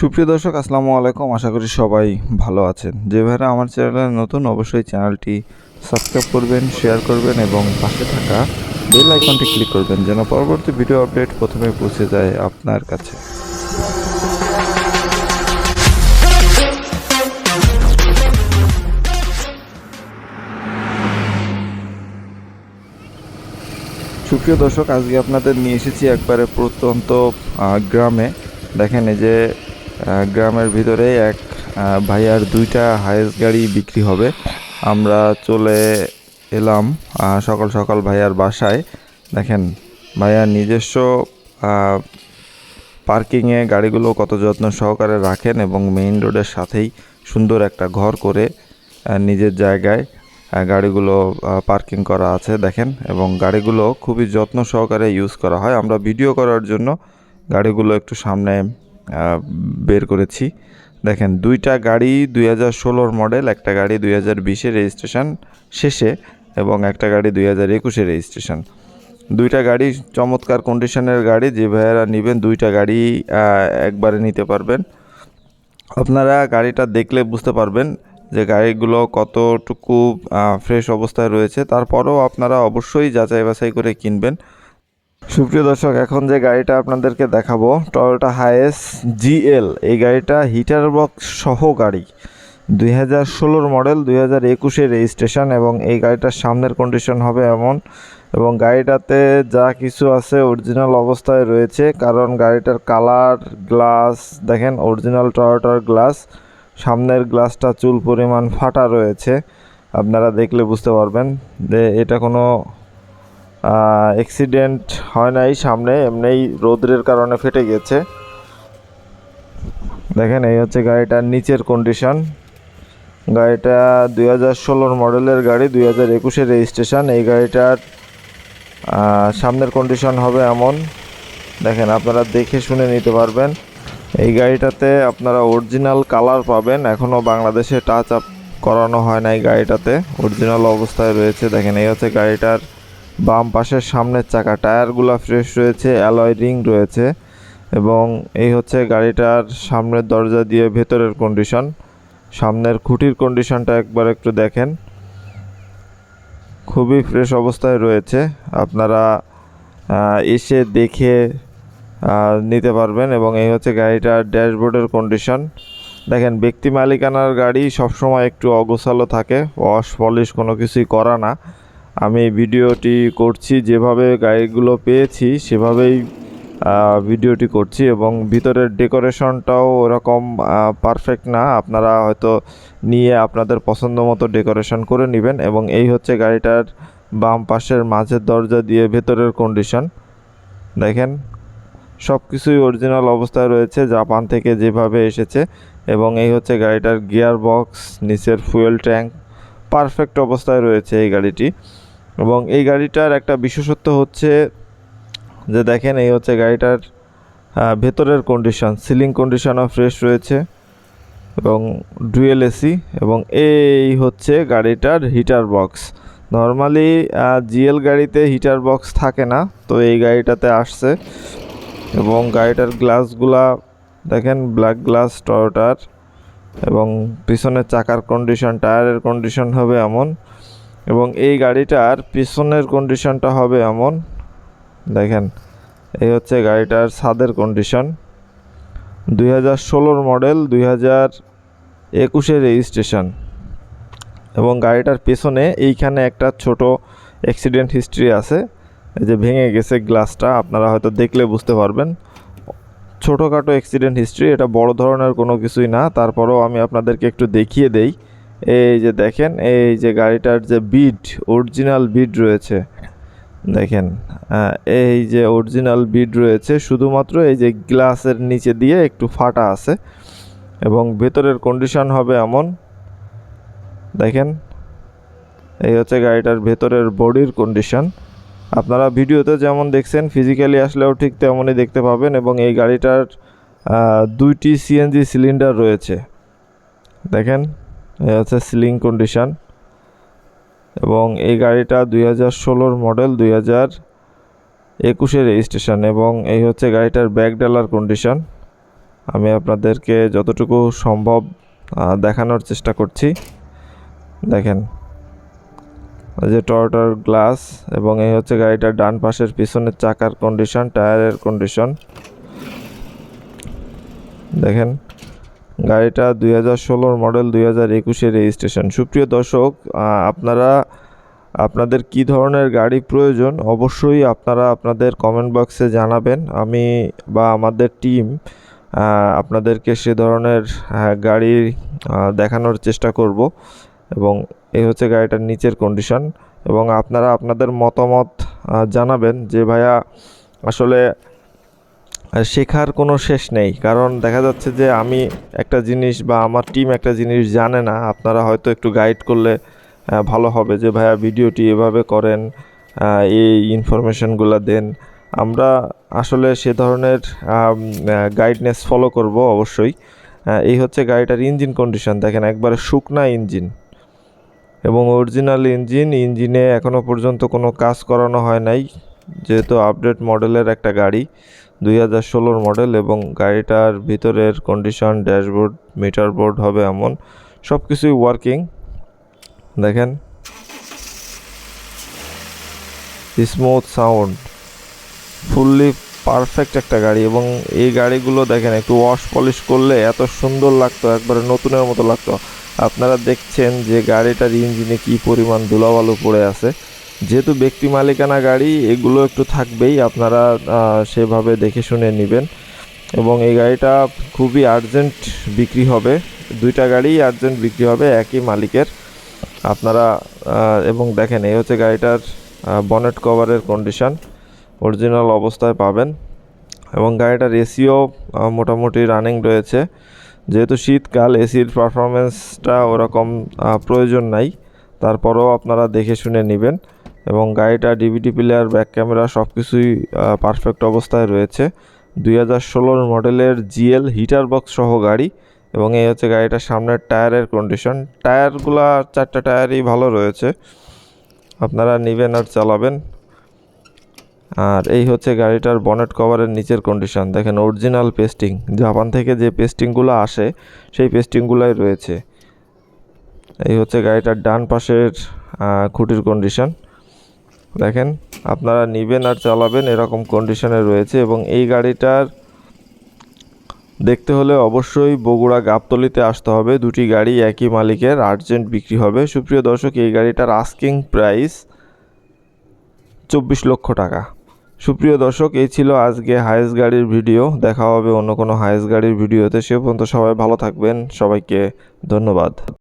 সুপ্রিয় দর্শক, আসসালামু আলাইকুম। আশা করি সবাই ভালো আছেন। যে ভাইরা আমার চ্যানেলে নতুন, অবশ্যই চ্যানেলটি সাবস্ক্রাইব করবেন, শেয়ার করবেন এবং পাশে থাকা বেল আইকনটি ক্লিক করবেন যেন পরবর্তী ভিডিও আপডেট প্রথমে পৌঁছে যায় আপনার কাছে। সুপ্রিয় দর্শক, আজকে আপনাদের নিয়ে এসেছি একবারে প্রত্যন্ত গ্রামে। দেখেন এই যে গ্রামের ভিতরে এক ভাইয়ার দুইটা হায়েস গাড়ি বিক্রি হবে। আমরা চলে এলাম সকাল সকাল ভাইয়ার বাসায়। দেখেন ভাইয়ার নিজস্ব পার্কিংয়ে গাড়িগুলো কত যত্ন সহকারে রাখেন এবং মেইন রোডের সাথেই সুন্দর একটা ঘর করে নিজের জায়গায় গাড়িগুলো পার্কিং করা আছে, দেখেন। এবং গাড়িগুলো খুবই যত্ন সহকারে ইউজ করা হয়। আমরা ভিডিও করার জন্য গাড়িগুলো একটু সামনে বের করেছি। দেখেন, দুইটা গাড়ি দুই হাজার ষোলোর মডেল একটা গাড়ি দুই হাজার বিশের রেজিস্ট্রেশন শেষে এবং একটা গাড়ি দুই হাজার একুশের রেজিস্ট্রেশন দুইটা গাড়ি চমৎকার কন্ডিশনের গাড়ি, যে ভাইয়েরা নেবেন দুইটা গাড়ি একবারে নিতে পারবেন। আপনারা গাড়িটা দেখলে বুঝতে পারবেন যে গাড়িগুলো কতটুকু ফ্রেশ অবস্থায় রয়েছে। তারপরেও আপনারা অবশ্যই যাচাই বাছাই করে কিনবেন। সুপ্রিয় দর্শক, এখন যে গাড়িটা আপনাদেরকে দেখাবো টয়োটা হায়েস জিএল এই গাড়িটা হিটার বক্স সহ গাড়ি। দুই হাজার ষোলোর মডেল দুই হাজার একুশের রেজিস্ট্রেশন এবং এই গাড়িটার সামনের কন্ডিশন হবে এমন। এবং গাড়িটাতে যা কিছু আছে অরিজিনাল অবস্থায় রয়েছে, কারণ গাড়িটার কালার গ্লাস দেখেন অরিজিনাল টয়োটার গ্লাস সামনের গ্লাসটা চুল পরিমাণ ফাটা রয়েছে। আপনারা দেখলে বুঝতে পারবেন যে এটা কোনো অ্যাক্সিডেন্ট হয় নাই সামনে, এমনিই রৌদ্রের কারণে ফেটে গেছে। দেখেন, এই হচ্ছে গাড়িটার নিচের কন্ডিশন গাড়িটা দুই হাজার ষোলোর মডেলের গাড়ি, দুই হাজার একুশের রেজিস্ট্রেশন এই গাড়িটার সামনের কন্ডিশন হবে এমন। দেখেন, আপনারা দেখে শুনে নিতে পারবেন। এই গাড়িটাতে আপনারা অরিজিনাল কালার পাবেন। এখনও বাংলাদেশে টাচ আপ করানো হয় নাই গাড়িটাতে। অরিজিনাল অবস্থায় রয়েছে। দেখেন, এই হচ্ছে গাড়িটার বাম পাশের সামনের চাকা, টায়ারগুলো ফ্রেশ রয়েছে অ্যালয় রিং রয়েছে এবং এই হচ্ছে গাড়িটার সামনের দরজা দিয়ে ভেতরের কন্ডিশন সামনের খুঁটির কন্ডিশনটা একবার একটু দেখেন। খুবই ফ্রেশ অবস্থায় রয়েছে। আপনারা এসে দেখে নিতে পারবেন এবং এই হচ্ছে গাড়িটার ড্যাশবোর্ডের কন্ডিশন দেখেন, ব্যক্তি মালিকানার গাড়ি সবসময় একটু অগোছালো থাকে ওয়াশ পলিশ কোনো কিছুই করা না। আমি ভিডিওটি করছি, যেভাবে গাড়িগুলো পেয়েছি, সেভাবেই ভিডিওটি করছি এবং ভিতরের ডেকোরেশনটাও ওরকম পারফেক্ট না। আপনারা হয়তো নিয়ে আপনাদের পছন্দ মতো ডেকোরেশন করে নেবেন এবং এই হচ্ছে গাড়িটার বাম পাশের মাঝের দরজা দিয়ে ভেতরের কন্ডিশন। দেখেন সব কিছুই অরিজিনাল অবস্থায় রয়েছে জাপান থেকে যেভাবে এসেছে এবং এই হচ্ছে গাড়িটার গিয়ার বক্স নিচের ফুয়েল ট্যাঙ্ক, পারফেক্ট অবস্থায় রয়েছে এই গাড়িটি। এবং এই গাড়িটার একটা বিশেষত্ব হচ্ছে যে দেখেন, এই হচ্ছে গাড়িটার ভেতরের কন্ডিশন সিলিং কন্ডিশনও ফ্রেশ রয়েছে এবং ডুয়েল এসি এবং এই হচ্ছে গাড়িটার হিটার বক্স নর্মালি জিএল গাড়িতে হিটার বক্স থাকে না, তো এই গাড়িটাতে আসছে এবং গাড়িটার গ্লাসগুলা দেখেন ব্ল্যাক গ্লাস টয়োটার এবং পিছনের চাকার কন্ডিশন টায়ারের কন্ডিশন হবে এমন। এবং এই গাড়িটার পিছনের কন্ডিশনটা হবে এমন। দেখেন, এই হচ্ছে গাড়িটার ছাদের কন্ডিশন দুই হাজার ষোলোর মডেল দুই হাজার একুশের রেজিস্ট্রেশন এবং গাড়িটার পেছনে এইখানে একটা ছোট অ্যাক্সিডেন্ট হিস্ট্রি আছে। এই যে ভেঙে গেছে গ্লাসটা আপনারা হয়তো দেখলে বুঝতে পারবেন। ছোটোখাটো অ্যাক্সিডেন্ট হিস্ট্রি এটা বড় ধরনের কোনো কিছুই না। তারপরেও আমি আপনাদেরকে একটু দেখিয়ে দেই। এই যে দেখেন, এই যে গাড়িটার যে বিড অরিজিনাল বিড রয়েছে। দেখেন এই যে অরিজিনাল বিড রয়েছে, শুধুমাত্র এই যে গ্লাসের নিচে দিয়ে একটু ফাটা আছে এবং ভেতরের কন্ডিশন হবে এমন। দেখেন, এই হচ্ছে গাড়িটার ভেতরের বডির কন্ডিশন আপনারা ভিডিওতে যেমন দেখছেন ফিজিক্যালি আসলেও ঠিক তেমনই দেখতে পাবেন এবং এই গাড়িটার দুইটি সিএনজি সিলিন্ডার রয়েছে। দেখেন এই হচ্ছে সিলিং কন্ডিশন। এবং এই গাড়িটা দুই হাজার ষোলোর মডেল, দুই হাজার একুশের রেজিস্ট্রেশন এবং এই হচ্ছে গাড়িটার ব্যাক ডালার কন্ডিশন আমি আপনাদেরকে যতটুকু সম্ভব দেখানোর চেষ্টা করছি। দেখেন যে টয়োটার গ্লাস এবং এই হচ্ছে গাড়িটার ডান পাশের পিছনের চাকার কন্ডিশন টায়ারের কন্ডিশন দেখেন গাড়িটা দুই হাজার ষোলোর মডেল দুই হাজার একুশের রেজিস্ট্রেশন। সুপ্রিয় দর্শক আপনারা, আপনাদের কি ধরনের গাড়ি প্রয়োজন অবশ্যই আপনারা আপনাদের কমেন্ট বক্সে জানাবেন। আমি বা আমাদের টিম আপনাদেরকে সে ধরনের গাড়ি দেখানোর চেষ্টা করব এবং এই হচ্ছে গাড়িটার নিচের কন্ডিশন এবং আপনারা আপনাদের মতামত জানাবেন যে ভাইয়া আসলে শেখার কোনো শেষ নেই। কারণ দেখা যাচ্ছে যে আমি একটা জিনিস বা আমার টিম একটা জিনিস জানে না, আপনারা হয়তো একটু গাইড করলে ভালো হবে যে, ভাইয়া, ভিডিওটি এভাবে করেন এই ইনফরমেশনগুলো দেন। আমরা আসলে সে ধরনের গাইডনেস ফলো করব অবশ্যই। এই হচ্ছে গাড়িটার ইঞ্জিন কন্ডিশন দেখেন, একবারে শুকনা ইঞ্জিন এবং অরিজিনাল ইঞ্জিন ইঞ্জিনে এখনও পর্যন্ত কোনো কাজ করানো হয় নাই। যেহেতু আপডেট মডেলের একটা গাড়ি দুই হাজার ষোলোর মডেল এবং গাড়িটার ভিতরের কন্ডিশন ড্যাশবোর্ড মিটার বোর্ড হবে এমন। সব কিছুই ওয়ার্কিং দেখেন। স্মুথ সাউন্ড ফুললি পারফেক্ট একটা গাড়ি এবং এই গাড়িগুলো দেখেন, একটু ওয়াশ পলিশ করলে এত সুন্দর লাগতো, একবারে নতুনের মতো লাগতো। আপনারা দেখছেন যে গাড়িটার ইঞ্জিনে কি পরিমাণ ধুলাবালু পড়ে আছে। যেহেতু ব্যক্তি মালিকানা গাড়ি, এগুলো একটু থাকবেই, আপনারা সেভাবে দেখে শুনে নেবেন। এবং এই গাড়িটা খুবই আর্জেন্ট বিক্রি হবে। দুইটা গাড়ি আর্জেন্ট বিক্রি হবে, একই মালিকের। আপনারা এবং দেখেন, এই হচ্ছে গাড়িটার বনেট কভারের কন্ডিশন অরিজিনাল অবস্থায় পাবেন। এবং গাড়িটার এসিও মোটামুটি রানিং রয়েছে। যেহেতু শীতকাল, এসির পারফরমেন্সটা ওরকম প্রয়োজন নাই। তারপরেও আপনারা দেখে শুনে নেবেন। এবং গাড়িটা ডিভিডি প্লেয়ার ব্যাক ক্যামেরা সব কিছুই পারফেক্ট অবস্থায় রয়েছে। দুই হাজার ষোলোর মডেলের জিএল হিটার বক্স সহ গাড়ি এবং এই হচ্ছে গাড়িটার সামনের টায়ারের কন্ডিশন টায়ারগুলা চারটা টায়ারই ভালো রয়েছে। আপনারা নেবেন আর চালাবেন। আর এই হচ্ছে গাড়িটার বনেট কভারের নিচের কন্ডিশন দেখেন অরিজিনাল পেস্টিং জাপান থেকে যে পেস্টিংগুলো আসে, সেই পেস্টিংগুলোই রয়েছে। এই হচ্ছে গাড়িটার ডান পাশের খুঁটির কন্ডিশন দেখেন, আপনারা নেবেন আর চালাবেন এরকম কন্ডিশনে রয়েছে এবং এই গাড়িটার দেখতে হলে অবশ্যই বগুড়া গাবতলিতে আসতে হবে। দুটি গাড়ি একই মালিকের আর্জেন্ট বিক্রি হবে। সুপ্রিয় দর্শক, এই গাড়িটার আস্কিং প্রাইস চব্বিশ লক্ষ টাকা। সুপ্রিয় দর্শক, এই ছিল আজকে হায়েস্ট গাড়ির ভিডিও দেখা হবে অন্য কোনো হায়েস্ট গাড়ির ভিডিওতে সে পর্যন্ত সবাই ভালো থাকবেন। সবাইকে ধন্যবাদ।